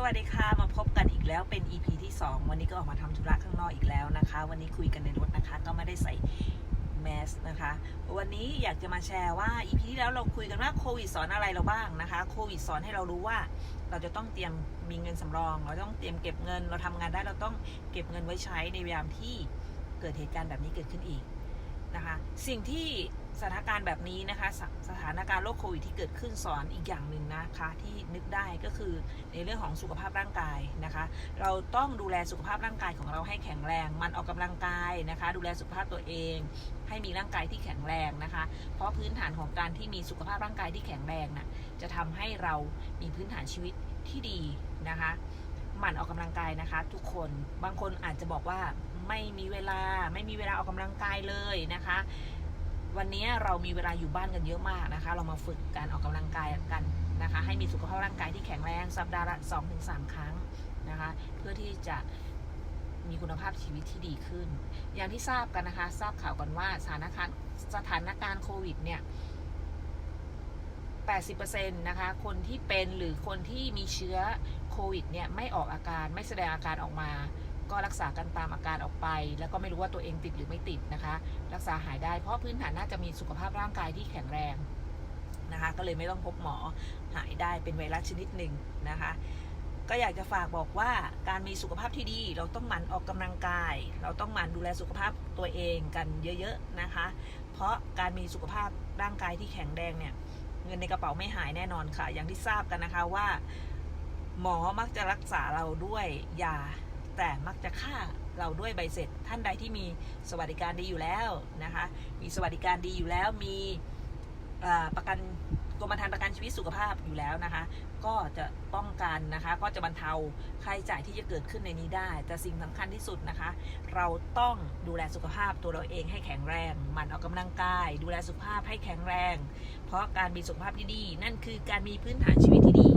สวัสดีค่ะ มาพบกันอีกแล้วเป็น EP ที่ 2 วันนี้ก็ออกมาทำธุระข้างนอกอีกแล้วนะคะ วันนี้คุยกันในรถนะคะ ก็ไม่ได้ใส่แมสนะคะ วันนี้อยากจะมาแชร์ว่า EP ที่แล้วเราคุยกันว่าโควิดสอนอะไรเราบ้างนะคะ โควิดสอนให้เรารู้ว่า เราจะต้องเตรียมมีเงินสำรอง เราต้องเตรียมเก็บเงิน เราทำงานได้เราต้องเก็บเงินไว้ใช้ในยามที่เกิดเหตุการณ์แบบนี้เกิดขึ้นอีก นะคะ สิ่งที่สถานการณ์แบบนี้นะคะสสถานการณ์โรคโควิดที่เกิดขึ้นสอนอีกอย่างหนึ่งนะคะที่นึกได้ก็คือในเรื่องของสุขภาพร่างกายนะคะ เราต้องดูแลสุขภาพร่างกายของเราให้แข็งแรงมันออกกำลังกายนะคะ ดูแลสุขภาพตัวเอง ให้มีร่างกายที่แข็งแรงนะคะ เพราะพื้นฐานของการที่มีสุขภาพร่างกายที่แข็งแรงน่ะจะทำให้เรามีพื้นฐานชีวิตที่ดีนะคะหมั่นออกกำลังกายนะคะ ทุกคนบางคนอาจจะบอกว่า ไม่มีเวลาไม่มีเวลาออกกำลังกายเลยนะคะ วันนี้เรามีเวลาอยู่บ้านกันเยอะมากนะคะ เรามาฝึกการออกกำลังกายกันนะคะ ให้มีสุขภาพร่างกายที่แข็งแรงสัปดาห์ละ2-3 ครั้งนะคะ เพื่อที่จะมีคุณภาพชีวิตที่ดีขึ้น อย่างที่ทราบกันนะคะ ทราบข่าวกันว่าสถานการณ์สถานการณ์โควิดเนี่ย80%นะคะ คนที่เป็นหรือคนที่มีเชื้อโควิดเนี่ยไม่ออกอาการไม่แสดงอาการออกมา ก็รักษากันตามอาการออกไป แล้วก็ไม่รู้ว่าตัวเองติดหรือไม่ติดนะคะ รักษาหายได้เพราะพื้นฐานน่าจะมีสุขภาพร่างกายที่แข็งแรงนะคะ ก็เลยไม่ต้องพบหมอหายได้เป็นไวรัสชนิดหนึ่งนะคะ ก็อยากจะฝากบอกว่าการมีสุขภาพที่ดี เราต้องหมั่นออกกำลังกาย เราต้องหมั่นดูแลสุขภาพตัวเองกันเยอะๆนะคะ เพราะการมีสุขภาพร่างกายที่แข็งแรงเนี่ยเงินในกระเป๋าไม่หายแน่นอนค่ะ อย่างที่ทราบกันนะคะว่า หมอมักจะรักษาเราด้วยยา แต่มักจะฆ่าเราด้วยใบเสร็จ ท่านใดที่มีสวัสดิการดีอยู่แล้วนะคะมีสวัสดิการดีอยู่แล้วมีประกันกรมธรรม์ประกันชีวิตสุขภาพอยู่แล้วนะคะ ก็จะป้องกันนะคะ ก็จะบรรเทาค่าใช้จ่ายที่จะเกิดขึ้นในนี้ได้ แต่สิ่งสำคัญที่สุดนะคะ เราต้องดูแลสุขภาพตัวเราเองให้แข็งแรงหมั่นออกกำลังกาย ดูแลสุขภาพให้แข็งแรง เพราะการมีสุขภาพที่ดี นั่นคือการมีพื้นฐานชีวิตที่ดี